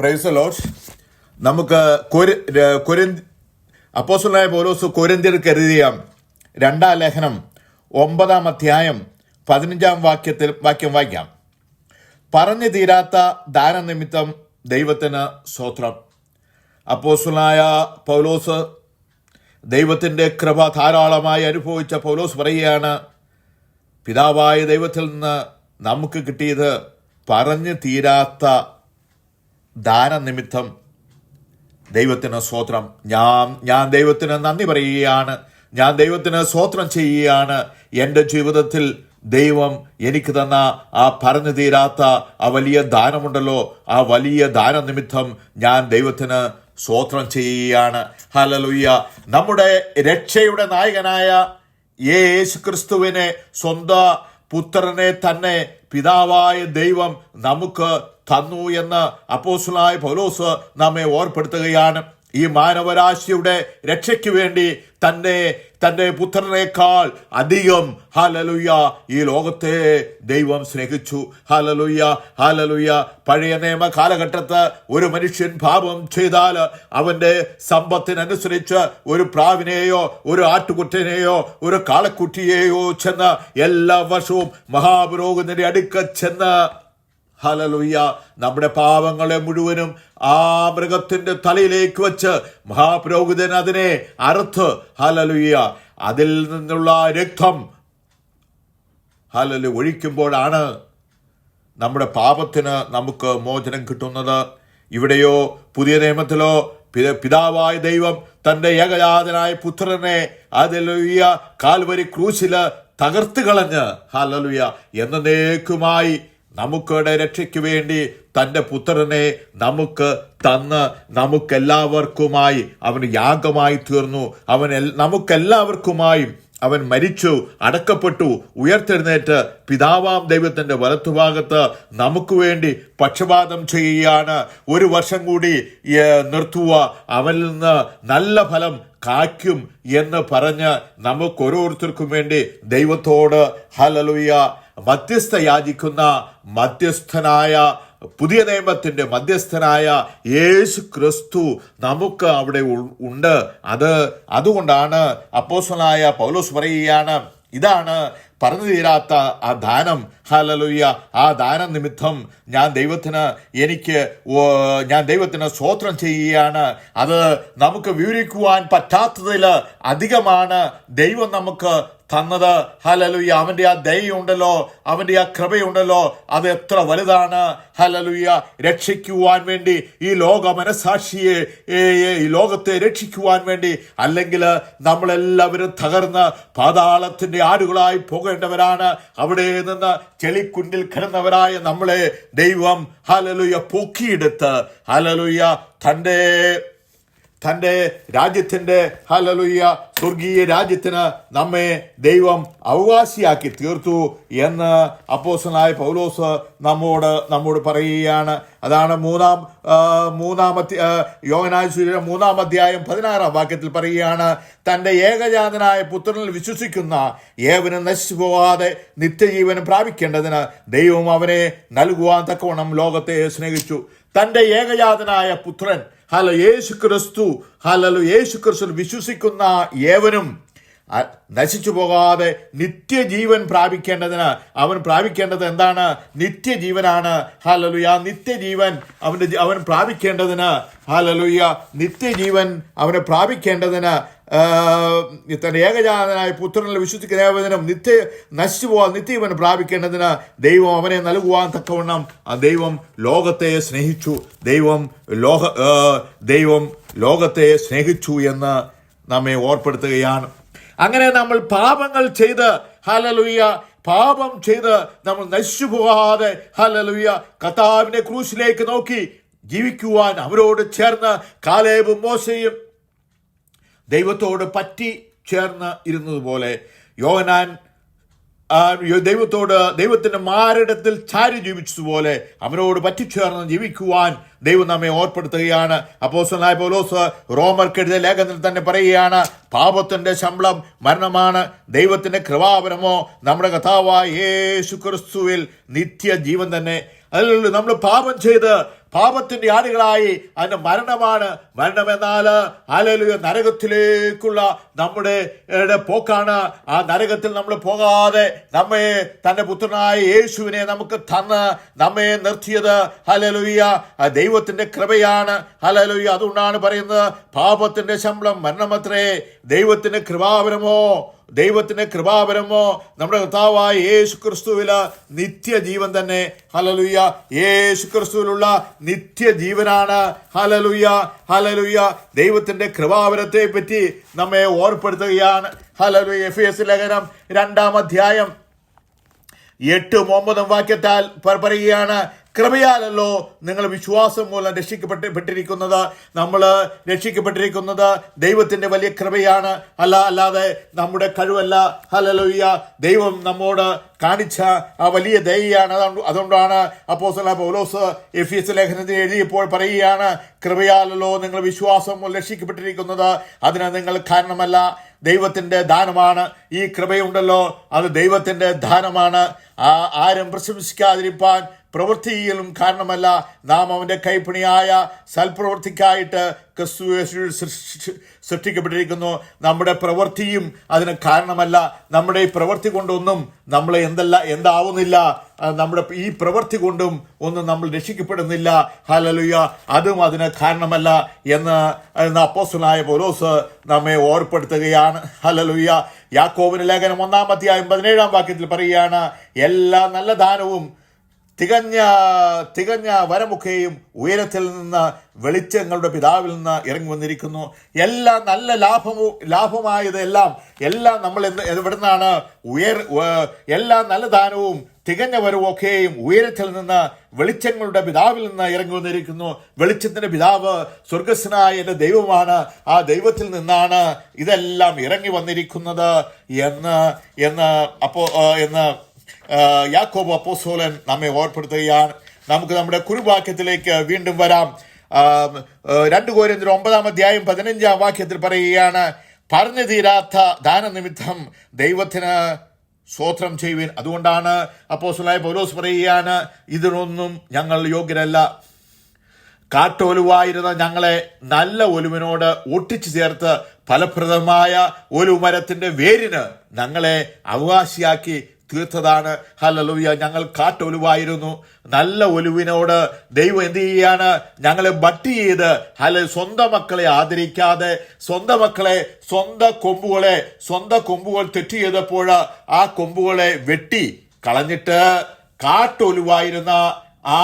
Price load നമുക്ക് kori- Paulose Corinth അപ്പോസ്തലനായ പൗലോസ് കൊരിന്ത്യർക്ക് എഴുതിയ രണ്ടാം ലേഖനം ഒമ്പതാം അധ്യായം പതിനഞ്ചാം വാക്യത്തിൽ വാക്യം വായിക്കാം. പറഞ്ഞു തീരാത്ത ദാനനിമിത്തം ദൈവത്തിന് സ്വത്രം. അപ്പോസുലായ പൗലോസ് ദൈവത്തിന്റെ കൃപ ധാരാളമായി അനുഭവിച്ച പൗലോസ് പറയുകയാണ് പിതാവായ ദൈവത്തിൽ നിന്ന് നമുക്ക് കിട്ടിയത് പറഞ്ഞു തീരാത്ത ദാനനിമിത്തം ദൈവത്തിന് സ്വോത്രം ഞാൻ ഞാൻ ദൈവത്തിന് നന്ദി പറയുകയാണ്. ഞാൻ ദൈവത്തിന് സ്വോത്രം ചെയ്യുകയാണ്. എന്റെ ജീവിതത്തിൽ ദൈവം എനിക്ക് തന്ന ആ പറഞ്ഞു തീരാത്ത ആ വലിയ ദാനമുണ്ടല്ലോ. ആ വലിയ ദാനനിമിത്തം ഞാൻ ദൈവത്തിന് സ്വോത്രം ചെയ്യുകയാണ്. ഹലലുയ്യ നമ്മുടെ രക്ഷയുടെ നായകനായ യേശു ക്രിസ്തുവിനെ സ്വന്തം പുത്രനെ തന്നെ പിതാവായ ദൈവം നമുക്ക് തന്നു എന്ന് അപ്പോസ്തലനായ പൗലോസ് നമ്മെ ഓർപ്പെടുത്തുകയാണ്. ഈ മാനവരാശിയുടെ രക്ഷയ്ക്ക് വേണ്ടി തന്നെ തന്റെ പുത്രനേക്കാൾ അധികം ഹാലലുയ്യ ഈ ലോകത്തെ ദൈവം സ്നേഹിച്ചു. ഹാലലുയ്യ ഹാലലുയ്യ പഴയ നിയമ കാലഘട്ടത്ത് ഒരു മനുഷ്യൻ പാപം ചെയ്താൽ അവന്റെ സമ്പത്തിനനുസരിച്ച് ഒരു പ്രാവിനെയോ ഒരു ആട്ടുകുട്ടനെയോ ഒരു കാളക്കുട്ടിയെയോ ചെന്ന് എല്ലാ വർഷവും മഹാപുരോഹിതന്റെ അടുക്ക ചെന്ന് ഹലലുയ്യ നമ്മുടെ പാവങ്ങളെ മുഴുവനും ആ മൃഗത്തിന്റെ തലയിലേക്ക് വെച്ച് മഹാപുരോഹിതൻ അതിനെ അറുത്ത് ഹലലുയ്യ അതിൽ നിന്നുള്ള രക്തം ഹലലു ഒഴിക്കുമ്പോഴാണ് നമ്മുടെ പാപത്തിന് നമുക്ക് മോചനം കിട്ടുന്നത്. ഇവിടെയോ പുതിയ നിയമത്തിലോ പിതാവായ ദൈവം തന്റെ ഏകജാതനായ പുത്രനെ അതിലുയ്യ കാൽവരി ക്രൂശിൽ തകർത്ത് കളഞ്ഞ് ഹലലുയ എന്നേക്കുമായി നമുക്കുടെ രക്ഷയ്ക്ക് വേണ്ടി തന്റെ പുത്രനെ നമുക്ക് തന്ന് നമുക്കെല്ലാവർക്കുമായി അവൻ യാഗമായി തീർന്നു. അവൻ നമുക്കെല്ലാവർക്കുമായി അവൻ മരിച്ചു അടക്കപ്പെട്ടു ഉയർത്തെഴുന്നേറ്റ് പിതാവാം ദൈവത്തിന്റെ വലത്തുഭാഗത്ത് നമുക്ക് വേണ്ടി പക്ഷപാതം ചെയ്യുകയാണ്. ഒരു വർഷം കൂടി നിർത്തുക. അവനിൽ നിന്ന് നല്ല ഫലം കായ്ക്കും എന്ന് പറഞ്ഞ് നമുക്ക് ഓരോരുത്തർക്കും വേണ്ടി ദൈവത്തോട് ഹലലുയ മധ്യസ്ഥ യാചിക്കുന്ന മധ്യസ്ഥനായ പുതിയ നിയമത്തിന്റെ മധ്യസ്ഥനായ യേശു ക്രിസ്തു നമുക്ക് അവിടെ ഉണ്ട്. അത് അതുകൊണ്ടാണ് അപ്പോസ്തലനായ പൗലോസ് പറയുകയാണ് ഇതാണ് പറഞ്ഞു തീരാത്ത ആ ദാനം. ഹലലുയ്യ ആ ദാനം നിമിത്തം ഞാൻ ദൈവത്തിന് എനിക്ക് ഞാൻ ദൈവത്തിന് സ്വോത്രം ചെയ്യുകയാണ്. അത് നമുക്ക് വിവരിക്കുവാൻ പറ്റാത്തതിൽ അധികമാണ് ദൈവം നമുക്ക് തന്നത് ഹലലുയ്യ അവന്റെ ആ ദയുണ്ടല്ലോ അവന്റെ ആ കൃപയുണ്ടല്ലോ അത് എത്ര വലുതാണ്. ഹലലുയ്യ രക്ഷിക്കുവാൻ വേണ്ടി ഈ ലോക മനസാക്ഷിയെ ഈ ലോകത്തെ രക്ഷിക്കുവാൻ വേണ്ടി അല്ലെങ്കിൽ നമ്മളെല്ലാവരും തകർന്ന് പാതാളത്തിന്റെ ആടുകളായി പോകേണ്ടവരാണ്. അവിടെ നിന്ന് ചെളിക്കുണ്ടിൽ കിടന്നവരായ നമ്മളെ ദൈവം ഹലലുയ്യ പൊക്കിയെടുത്ത് ഹലലുയ്യ തന്റെ തന്റെ രാജ്യത്തിന്റെ ഹലലുയ്യ സ്വർഗീയ രാജ്യത്തിന് നമ്മെ ദൈവം അവകാശിയാക്കി തീർത്തു എന്ന് അപ്പോസനായ പൗലോസ് നമ്മോട് നമ്മോട് പറയുകയാണ്. അതാണ് മൂന്നാം മൂന്നാമത്തെ യോഗനായ സൂര്യ മൂന്നാം അധ്യായം പതിനാറാം വാക്യത്തിൽ പറയുകയാണ്. തന്റെ ഏകജാതനായ പുത്രനിൽ വിശ്വസിക്കുന്ന ഏവനും നശിച്ചു പോകാതെ നിത്യജീവനം പ്രാപിക്കേണ്ടതിന് ദൈവം അവനെ നൽകുവാൻ തക്കവണ്ണം ലോകത്തെ സ്നേഹിച്ചു. തന്റെ ഏകജാതനായ പുത്രൻ ഹലോ യേശു ക്രിസ്തു ഹലോ യേശു ക്രിസ്തു വിശ്വസിക്കുന്ന ഏവനും നശിച്ചു പോകാതെ നിത്യജീവൻ പ്രാപിക്കേണ്ടതിന് അവൻ പ്രാപിക്കേണ്ടത് എന്താണ്? നിത്യജീവനാണ്. ഹാലലുയ നിത്യജീവൻ അവന്റെ അവൻ പ്രാപിക്കേണ്ടതിന് ഹാലലുയ നിത്യജീവൻ അവനെ പ്രാപിക്കേണ്ടതിന് ആ, തന്റെ ഏകജാതനായ പുത്രനിൽ വിശ്വസിക്കുന്ന ഏവചനം നിത്യ നശിച്ചു പോകാൻ നിത്യവനം പ്രാപിക്കേണ്ടതിന് ദൈവം അവനെ നൽകുവാൻ തക്കവണ്ണം ആ ദൈവം ലോകത്തെ സ്നേഹിച്ചു. ദൈവം ലോക ദൈവം ലോകത്തെ സ്നേഹിച്ചു എന്ന് നമ്മെ ഓർപ്പെടുത്തുകയാണ്. അങ്ങനെ നമ്മൾ പാപങ്ങൾ ചെയ്ത് ഹലലുയ്യ പാപം ചെയ്ത് നമ്മൾ നശിച്ചു പോകാതെ ഹലലുയ്യ കർത്താവിന്റെ ക്രൂശിലേക്ക് നോക്കി ജീവിക്കുവാൻ അവരോട് ചേർന്ന് കാലേബും മോശയും ദൈവത്തോട് പറ്റി ചേർന്ന് ഇരുന്നതുപോലെ യോഹനാൻ ദൈവത്തോട് ദൈവത്തിന്റെ മാരടത്തിൽ ചാരി ജീവിച്ചതുപോലെ അവനോട് പറ്റിച്ചേർന്ന് ജീവിക്കുവാൻ ദൈവം നമ്മെ ഓർപ്പെടുത്തുകയാണ്. അപ്പോസ്തലനായ പൗലോസ് റോമർക്കെഴുതിയ ലേഖനത്തിൽ തന്നെ പറയുകയാണ് പാപത്തിന്റെ ശമ്പളം മരണമാണ്. ദൈവത്തിന്റെ കൃപാപരമോ നമ്മുടെ കഥാവായ യേശു ക്രിസ്തുവിൽ നിത്യജീവൻ തന്നെ. അതിലുള്ള നമ്മൾ പാപം ചെയ്ത് പാപത്തിന്റെ ആടുകളായി അതിന്റെ മരണമാണ്. മരണം എന്നാൽ ഹലലുയ നരകത്തിലേക്കുള്ള നമ്മുടെ പോക്കാണ്. ആ നരകത്തിൽ നമ്മൾ പോകാതെ നമ്മെ തന്റെ പുത്രനായ യേശുവിനെ നമുക്ക് തന്ന് നമ്മെ നിർത്തിയത് ഹലലുയ്യ ദൈവത്തിന്റെ കൃപയാണ്. ഹലലുയ്യ അതുകൊണ്ടാണ് പറയുന്നത് പാപത്തിന്റെ ശമ്പളം മരണമത്രേ ദൈവത്തിന്റെ കൃപാവരമോ ദൈവത്തിന്റെ കൃപാപരമോ നമ്മുടെ കർത്താവായ യേശു ക്രിസ്തുവില നിത്യജീവൻ തന്നെ. ഹലലുയ്യ യേശു ക്രിസ്തുവിലുള്ള നിത്യജീവനാണ്. ഹലലുയ്യ ഹലലുയ്യ ദൈവത്തിന്റെ കൃപാപരത്തെ പറ്റി നമ്മെ ഓർപ്പെടുത്തുകയാണ്. ഹലലുയ്യ എഫ് എസ് ലേഖനം രണ്ടാം അധ്യായം എട്ടും ഒമ്പതും വാക്യത്താൽ പറയുകയാണ്. കൃപയാലല്ലോ നിങ്ങൾ വിശ്വാസം മൂലം രക്ഷിക്കപ്പെട്ട് പെട്ടിരിക്കുന്നത്. നമ്മൾ രക്ഷിക്കപ്പെട്ടിരിക്കുന്നത് ദൈവത്തിന്റെ വലിയ കൃപയാണ്. അല്ല അല്ലാതെ നമ്മുടെ കഴിവല്ല. ഹലലോയ്യ ദൈവം നമ്മോട് കാണിച്ച ആ വലിയ ദയയാണ്. അതുകൊണ്ട് അതുകൊണ്ടാണ് അപ്പോസ്തലനായ പൗലോസ് എഫ് എസ് ലേഖനത്തിൽ എഴുതിയപ്പോൾ പറയുകയാണ് കൃപയാലല്ലോ നിങ്ങൾ വിശ്വാസം മൂലം രക്ഷിക്കപ്പെട്ടിരിക്കുന്നത്. അതിന് നിങ്ങൾ കാരണമല്ല. ദൈവത്തിന്റെ ദാനമാണ്. ഈ കൃപയുണ്ടല്ലോ. അത് ദൈവത്തിന്റെ ദാനമാണ്. ആരും പ്രശംസിക്കാതിരിപ്പാൻ പ്രവൃത്തിയിലും കാരണമല്ല. നാം അവന്റെ കൈപ്പണിയായ സൽപ്രവൃത്തിക്കായിട്ട് ക്രിസ്തു സൃഷ്ടിക്കപ്പെട്ടിരിക്കുന്നു. നമ്മുടെ പ്രവൃത്തിയും അതിന് കാരണമല്ല. നമ്മുടെ ഈ പ്രവൃത്തി കൊണ്ടൊന്നും നമ്മൾ എന്തല്ല എന്താവുന്നില്ല. നമ്മുടെ ഈ പ്രവൃത്തി കൊണ്ടും ഒന്നും നമ്മൾ രക്ഷിക്കപ്പെടുന്നില്ല. ഹലലുയ അതും അതിന് കാരണമല്ല എന്ന് എന്ന് അപ്പോസ്തലനായ പൗലോസ് നമ്മെ ഓർപ്പെടുത്തുകയാണ്. ഹലലുയ യാക്കോവിന് ലേഖനം ഒന്നാമത്തെ ആയും പതിനേഴാം വാക്യത്തിൽ പറയുകയാണ് എല്ലാ നല്ല ദാനവും തികഞ്ഞ തികഞ്ഞ വരമൊക്കെയും ഉയരത്തിൽ നിന്ന് വെളിച്ചങ്ങളുടെ പിതാവിൽ നിന്ന് ഇറങ്ങി വന്നിരിക്കുന്നു. എല്ലാ നല്ല ലാഭവും ലാഭമായതെല്ലാം എല്ലാം നമ്മൾ എന്ത് നിന്നാണ് ഉയർ എല്ലാ നല്ല ദാനവും തികഞ്ഞ വരവുമൊക്കെയും ഉയരത്തിൽ നിന്ന് വെളിച്ചങ്ങളുടെ പിതാവിൽ നിന്ന് ഇറങ്ങി വന്നിരിക്കുന്നു. വെളിച്ചത്തിന്റെ പിതാവ് സ്വർഗസ്വനായ എന്റെ ദൈവമാണ്. ആ ദൈവത്തിൽ നിന്നാണ് ഇതെല്ലാം ഇറങ്ങി വന്നിരിക്കുന്നത് എന്ന് എന്ന് അപ്പോൾ എന്ന് യാക്കോബ് അപ്പോസ്തലൻ നമ്മെ ഓർപ്പെടുത്തുകയാണ്. നമുക്ക് നമ്മുടെ കുരുവാക്യത്തിലേക്ക് വീണ്ടും വരാം. രണ്ടു കോരിന്തിൽ ഒമ്പതാം അധ്യായം പതിനഞ്ചാം വാക്യത്തിൽ പറയുകയാണ് പറഞ്ഞു തീരാത്ത ദാനനിമിത്തം ദൈവത്തിന് സ്വോത്രം ചെയ്യുവിൻ. അതുകൊണ്ടാണ് അപ്പോസ്തലനായ പൗലോസ് പറയുകയാണ് ഇതിനൊന്നും ഞങ്ങൾ യോഗ്യരല്ല. കാട്ടൊലുവായിരുന്ന ഞങ്ങളെ നല്ല ഒലുവിനോട് ഒട്ടിച്ചു ചേർത്ത് ഫലപ്രദമായ ഒലുമരത്തിന്റെ വേരിന് ഞങ്ങളെ അവകാശിയാക്കി തീർത്തതാണ്. ഹലലുയ ഞങ്ങൾ കാട്ടൊലുവായിരുന്നു. നല്ല ഒലുവിനോട് ദൈവം എന്ത് ചെയ്യാണ്? ഞങ്ങളെ ബട്ടി ചെയ്ത് ഹല സ്വന്തം മക്കളെ ആദരിക്കാതെ സ്വന്തം മക്കളെ സ്വന്തം കൊമ്പുകളെ സ്വന്തം കൊമ്പുകൾ തെറ്റ് ചെയ്തപ്പോൾ ആ കൊമ്പുകളെ വെട്ടി കളഞ്ഞിട്ട് കാട്ടൊലുവായിരുന്ന ആ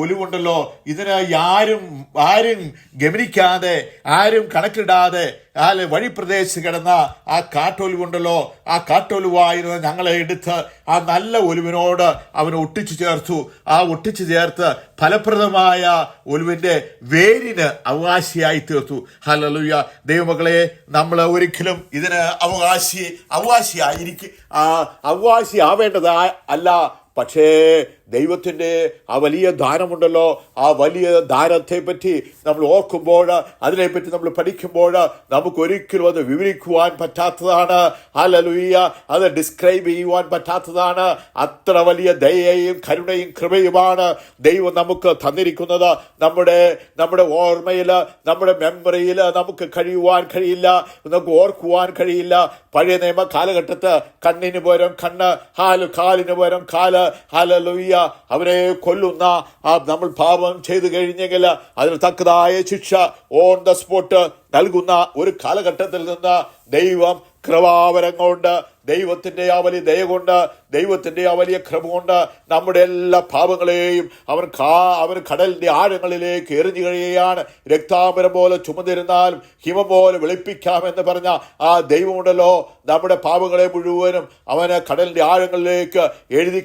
ഒലിവുണ്ടല്ലോ. ഇതിന് ആരും ആരും ഗമനിക്കാതെ ആരും കണക്കിടാതെ ആ വഴിപ്രദേശത്ത് കിടന്ന ആ കാട്ടൊലിവുണ്ടല്ലോ. ആ കാട്ടൊലിവായിരുന്ന ഞങ്ങളെ എടുത്ത് ആ നല്ല ഒലിവിനോട് അവൻ ഒട്ടിച്ചു ചേർത്തു. ആ ഒട്ടിച്ചു ചേർത്ത് ഫലപ്രദമായ ഒലിവിന്റെ വേരിന് അവകാശിയായി തീർത്തു. ഹലലുയ ദൈവമകളെ നമ്മൾ ഒരിക്കലും ഇതിന് അവകാശി അവകാശിയായിരിക്കും ആ അവകാശി ആവേണ്ടത് അല്ല പക്ഷേ ദൈവത്തിന്റെ ആ വലിയ ദാനമുണ്ടല്ലോ. ആ വലിയ ദാനത്തെ പറ്റി നമ്മൾ ഓർക്കുമ്പോൾ അതിനെപ്പറ്റി നമ്മൾ പഠിക്കുമ്പോൾ നമുക്ക് ഒരിക്കലും അത് വിവരിക്കുവാൻ പറ്റാത്തതാണ്. ഹലലുയ്യ അത് ഡിസ്ക്രൈബ് ചെയ്യുവാൻ പറ്റാത്തതാണ്. അത്ര വലിയ ദയയും കരുണയും കൃപയുമാണ് ദൈവം നമുക്ക് തന്നിരിക്കുന്നത്. നമ്മുടെ നമ്മുടെ ഓർമ്മയിൽ നമ്മുടെ മെമ്മറിയിൽ നമുക്ക് കഴിയുവാൻ കഴിയില്ല. നമുക്ക് ഓർക്കുവാൻ കഴിയില്ല. പഴയ നിയമ കാലഘട്ടത്ത് കണ്ണിന് പകരം കണ്ണ് ഹാൽ കാലിന് പകരം കാൽ ഹലലുയ്യ അവരെ കൊല്ലുന്ന ആ നമ്മൾ പാപം ചെയ്തു കഴിഞ്ഞെങ്കിൽ അതിന് തക്കതായ ശിക്ഷ ഓൺ ദ സ്പോട്ട് നൽകുന്ന ഒരു കാലഘട്ടത്തിൽ നിന്ന് ദൈവം കൃപാവരം കൊണ്ട് ദൈവത്തിന്റെ ആ വലിയ ദയ കൊണ്ട് ദൈവത്തിന്റെ ആ വലിയ ക്രമ കൊണ്ട് നമ്മുടെ എല്ലാ പാപങ്ങളെയും അവർ കാ അവർ കടലിന്റെ ആഴങ്ങളിലേക്ക് എറിഞ്ഞു കഴിയുകയാണ്. രക്താപരം പോലെ ചുമതിരുന്നാലും ഹിമ പോലെ വെളുപ്പിക്കാമെന്ന് പറഞ്ഞ ആ ദൈവമുണ്ടല്ലോ. നമ്മുടെ പാപങ്ങളെ മുഴുവനും അവനെ കടലിന്റെ ആഴങ്ങളിലേക്ക് എഴുതി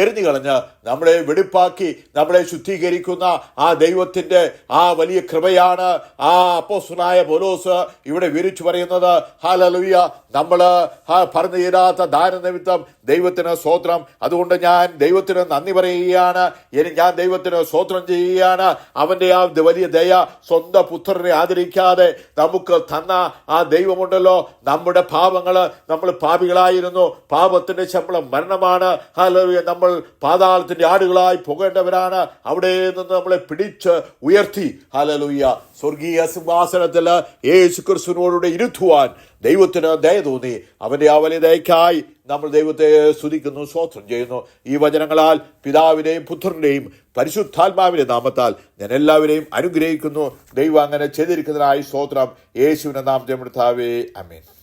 എറിഞ്ഞു കളഞ്ഞ് നമ്മളെ വെടിപ്പാക്കി നമ്മളെ ശുദ്ധീകരിക്കുന്ന ആ ദൈവത്തിന്റെ ആ വലിയ കൃപയാണ് ആ അപ്പോസ്തലനായ പോലോസ് ഇവിടെ വിരിച്ചു പറയുന്നത്. ഹാലലുയ നമ്മൾ പറഞ്ഞു തീരാത്ത ദാന നിമിത്തം ദൈവത്തിന് സ്വോത്രം അതുകൊണ്ട് ഞാൻ ദൈവത്തിന് നന്ദി പറയുകയാണ്. ഞാൻ ദൈവത്തിന് സ്വോത്രം ചെയ്യുകയാണ്. അവന്റെ ആ വലിയ ദയ സ്വന്തം പുത്രനെ ആദരിക്കാതെ നമുക്ക് തന്ന ആ ദൈവമുണ്ടല്ലോ. നമ്മുടെ പാപങ്ങൾ നമ്മൾ പാപികളായിരുന്നു. പാപത്തിന്റെ ശമ്പളം മരണമാണ്. ഹല്ലേലൂയ. നമ്മൾ പാതാളത്തിന്റെ ആടുകളായി പോകേണ്ടവരാണ് അവിടെ നിന്ന് നമ്മളെ പിടിച്ച് ഉയർത്തി. ഹല്ലേലൂയ. സ്വർഗീയ സിംഹാസനത്തിൽ യേശു ക്രിസ്തുവിനോടുകൂടെ ഇരുത്തുവാൻ ദൈവത്തിന് ദയ തോന്നി. അവന്റെ ആ വലിയ ദയക്കായി നമ്മൾ ദൈവത്തെ സ്തുതിക്കുന്നു സ്വോത്രം ചെയ്യുന്നു. ഈ വചനങ്ങളാൽ പിതാവിനെയും പുത്രന്റെയും പരിശുദ്ധാത്മാവിന്റെ നാമത്താൽ ഞാൻ എല്ലാവരെയും അനുഗ്രഹിക്കുന്നു. ദൈവം അങ്ങനെ ചെയ്തിരിക്കുന്നതിനായി സ്വോത്രം യേശുവിന്റെ നാമത്തെ മൃത്താവേ അമീൻ.